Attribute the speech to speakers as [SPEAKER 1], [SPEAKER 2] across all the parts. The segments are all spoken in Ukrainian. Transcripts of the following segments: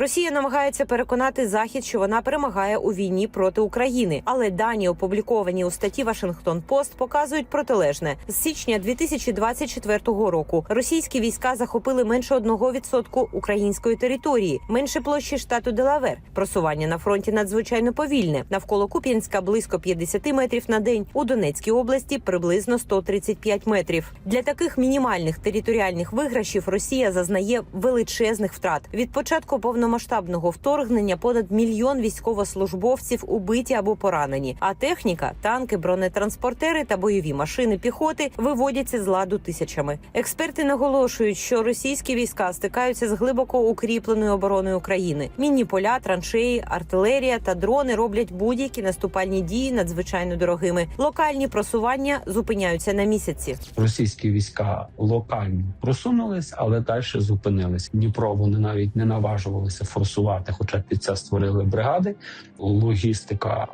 [SPEAKER 1] Росія намагається переконати Захід, що вона перемагає у війні проти України. Але дані, опубліковані у статті Вашингтон Пост, показують протилежне. З січня 2024 року російські війська захопили менше 1% української території, менше площі штату Делавер. Просування на фронті надзвичайно повільне. Навколо Куп'янська близько 50 метрів на день. У Донецькій області приблизно 135 метрів. Для таких мінімальних територіальних виграшів Росія зазнає величезних втрат. Від початку повномасштабного вторгнення понад мільйон військовослужбовців убиті або поранені. А техніка, танки, бронетранспортери та бойові машини піхоти виводяться з ладу тисячами. Експерти наголошують, що російські війська стикаються з глибоко укріпленою обороною України. Мінні поля, траншеї, артилерія та дрони роблять будь-які наступальні дії надзвичайно дорогими. Локальні просування зупиняються на місяці.
[SPEAKER 2] Російські війська локально просунулись, але далі зупинились. Дніпро вони навіть не наважувалися форсувати, хоча під це створили бригади. Логістика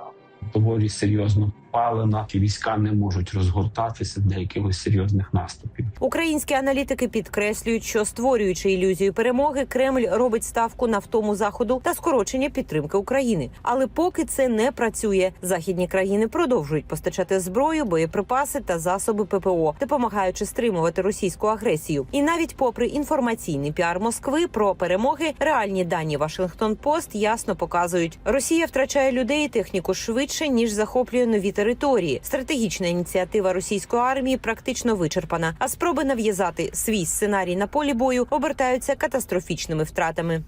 [SPEAKER 2] доволі серйозно палена. Ті війська не можуть розгортатися для якихось серйозних наступів.
[SPEAKER 1] Українські аналітики підкреслюють, що створюючи ілюзію перемоги, Кремль робить ставку на втому заходу та скорочення підтримки України. Але поки це не працює, західні країни продовжують постачати зброю, боєприпаси та засоби ППО, допомагаючи стримувати російську агресію. І навіть попри інформаційний піар Москви про перемоги, реальні дані Вашингтон Пост ясно показують, Росія втрачає людей і техніку швидше ніж захоплює нові території. Стратегічна ініціатива російської армії практично вичерпана, а спроби нав'язати свій сценарій на полі бою обертаються катастрофічними втратами.